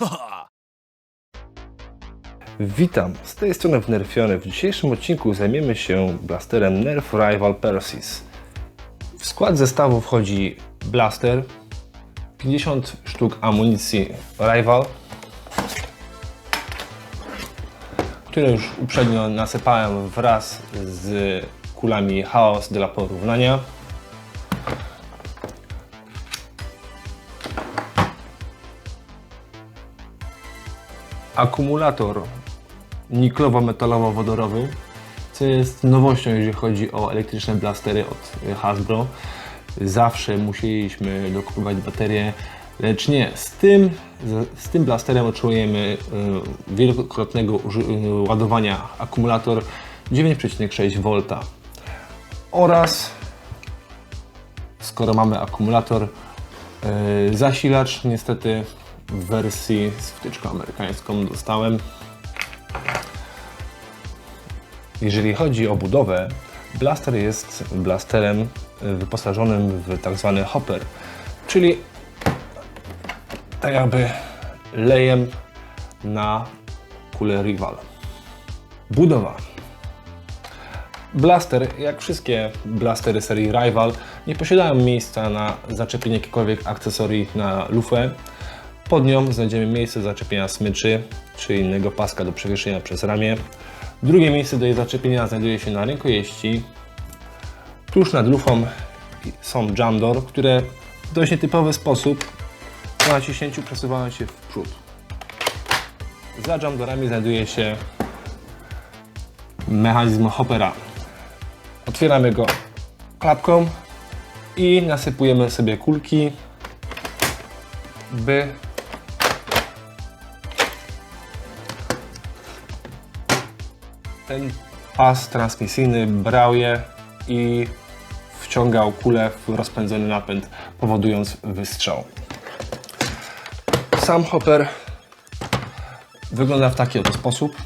Witam, z tej strony Wnerfiony. W dzisiejszym odcinku zajmiemy się blasterem Nerf Rival Persis. W skład zestawu wchodzi blaster, 50 sztuk amunicji Rival, które już uprzednio nasypałem wraz z kulami Chaos dla porównania. Akumulator niklowo-metalowo-wodorowy, co jest nowością, jeżeli chodzi o elektryczne blastery od Hasbro. Zawsze musieliśmy dokupować baterie, lecz nie, z tym, z, tym blasterem otrzymujemy y, wielokrotnego y, ładowania akumulator 9,6 V oraz skoro mamy akumulator, y, zasilacz niestety w wersji z wtyczką amerykańską dostałem. Jeżeli chodzi o budowę, blaster jest blasterem wyposażonym w tak zwany hopper, czyli tak jakby lejem na kulę Rival. Budowa. Blaster, jak wszystkie blastery serii Rival, nie posiadają miejsca na zaczepienie jakichkolwiek akcesorii na lufę. Pod nią znajdziemy miejsce zaczepienia smyczy czy innego paska do przewieszenia przez ramię. Drugie miejsce do jej zaczepienia znajduje się na rękojeści. Tuż nad lufą są jam door, które w dość nietypowy sposób po naciśnięciu przesuwają się w przód. Za jam doorami znajduje się mechanizm hoppera. Otwieramy go klapką i nasypujemy sobie kulki, by ten pas transmisyjny brał je i wciągał kulę w rozpędzony napęd, powodując wystrzał. Sam hopper wygląda w taki oto sposób.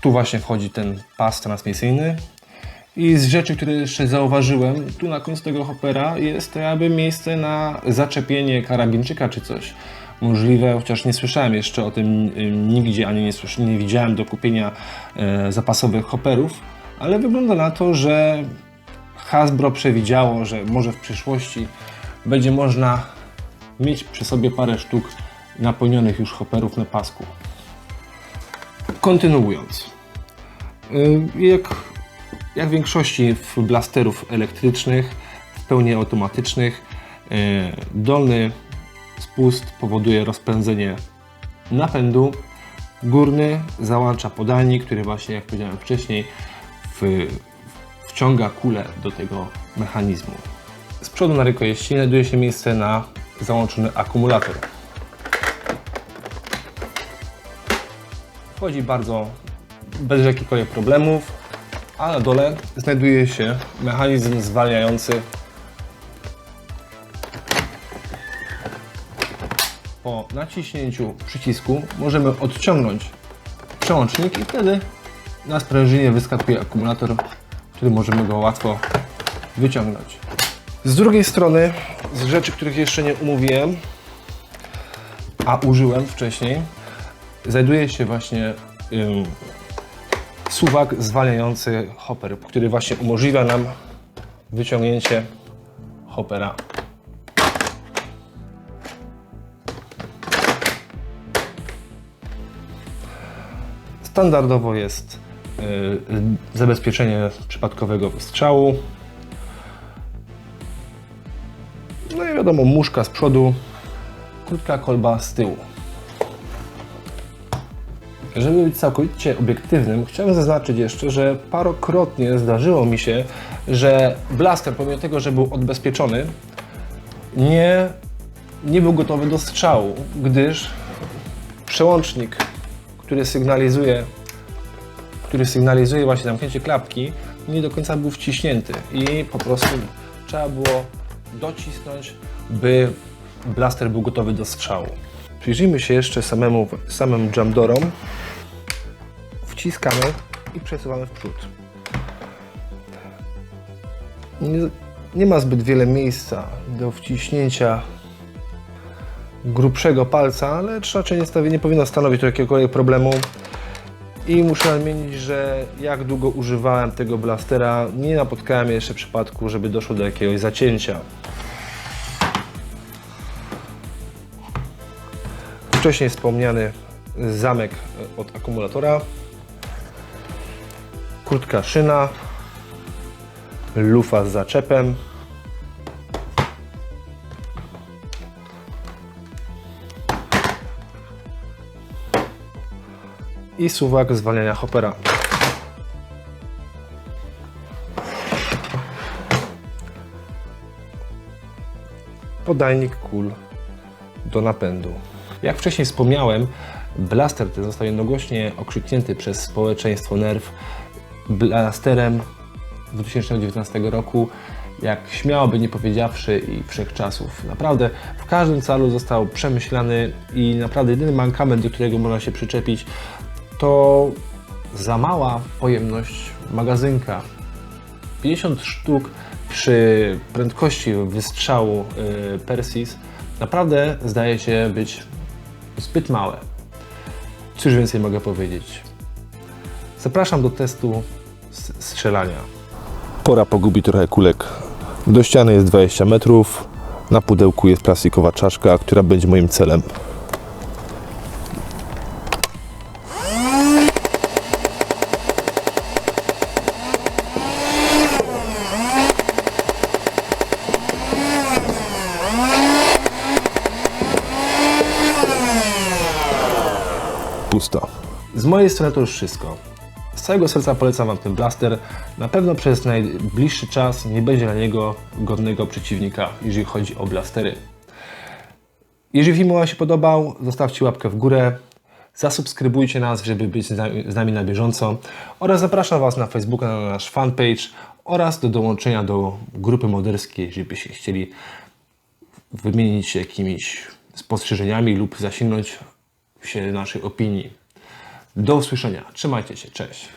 Tu właśnie wchodzi ten pas transmisyjny. I z rzeczy, które jeszcze zauważyłem, tu na końcu tego hopera jest jakby miejsce na zaczepienie karabinczyka czy coś. Możliwe, chociaż nie słyszałem jeszcze o tym nigdzie, ani nie, nie widziałem do kupienia e, zapasowych hopperów, ale wygląda na to, że Hasbro przewidziało, że może w przyszłości będzie można mieć przy sobie parę sztuk napełnionych już hopperów na pasku. Kontynuując. Jak, jak w większości blasterów elektrycznych, w pełni automatycznych, y, dolny spust powoduje rozpędzenie napędu. Górny załącza podajnik, który właśnie, jak powiedziałem wcześniej, w, wciąga kulę do tego mechanizmu. Z przodu na rękojeści znajduje się miejsce na załączony akumulator. Wchodzi bardzo bez jakichkolwiek problemów, a na dole znajduje się mechanizm zwalniający po naciśnięciu przycisku możemy odciągnąć przełącznik i wtedy na sprężynie wyskakuje akumulator, który możemy go łatwo wyciągnąć. Z drugiej strony, z rzeczy, których jeszcze nie umówiłem, a użyłem wcześniej, znajduje się właśnie ym, suwak zwalniający hopper, który właśnie umożliwia nam wyciągnięcie hoppera Standardowo jest y, zabezpieczenie przypadkowego wystrzału. No i wiadomo, muszka z przodu, krótka kolba z tyłu. Żeby być całkowicie obiektywnym, chciałem zaznaczyć jeszcze, że parokrotnie zdarzyło mi się, że blaster, pomimo tego, że był odbezpieczony, nie, nie był gotowy do strzału, gdyż przełącznik, który sygnalizuje, który sygnalizuje właśnie zamknięcie klapki, nie do końca był wciśnięty i po prostu trzeba było docisnąć, by blaster był gotowy do strzału. Przyjrzyjmy się jeszcze samemu, samym jamdorom. Wciskamy i przesuwamy w przód. Nie, nie ma zbyt wiele miejsca do wciśnięcia grubszego palca, ale raczej nie, nie powinno stanowić to jakiegokolwiek problemu. I muszę nadmienić, że jak długo używałem tego blastera, nie napotkałem jeszcze przypadku, żeby doszło do jakiegoś zacięcia. Wcześniej wspomniany zamek od akumulatora, kurtka szyna, lufa z zaczepem, i suwak zwalniania hoppera. Podajnik kul do napędu. Jak wcześniej wspomniałem, blaster ten został jednogłośnie okrzyknięty przez społeczeństwo NERV blasterem 2019 roku, jak śmiało by nie powiedziawszy i wszechczasów. Naprawdę w każdym calu został przemyślany i naprawdę jedyny mankament, do którego można się przyczepić, to za mała pojemność magazynka. 50 sztuk przy prędkości wystrzału y, Persis naprawdę zdaje się być zbyt małe. Cóż więcej mogę powiedzieć? Zapraszam do testu strzelania. Pora pogubić trochę kulek. Do ściany jest 20 metrów. Na pudełku jest plastikowa czaszka, która będzie moim celem. Pusto. Z mojej strony to już wszystko. Z całego serca polecam Wam ten blaster. Na pewno przez najbliższy czas nie będzie na niego godnego przeciwnika, jeżeli chodzi o blastery. Jeżeli film Wam się podobał, zostawcie łapkę w górę, zasubskrybujcie nas, żeby być z nami- na bieżąco oraz zapraszam Was na Facebooka, na nasz fanpage oraz do dołączenia do grupy moderskiej, jeżeli chcieli wymienić się jakimiś spostrzeżeniami lub zasięgnąć się naszej opinii. Do usłyszenia. Trzymajcie się. Cześć.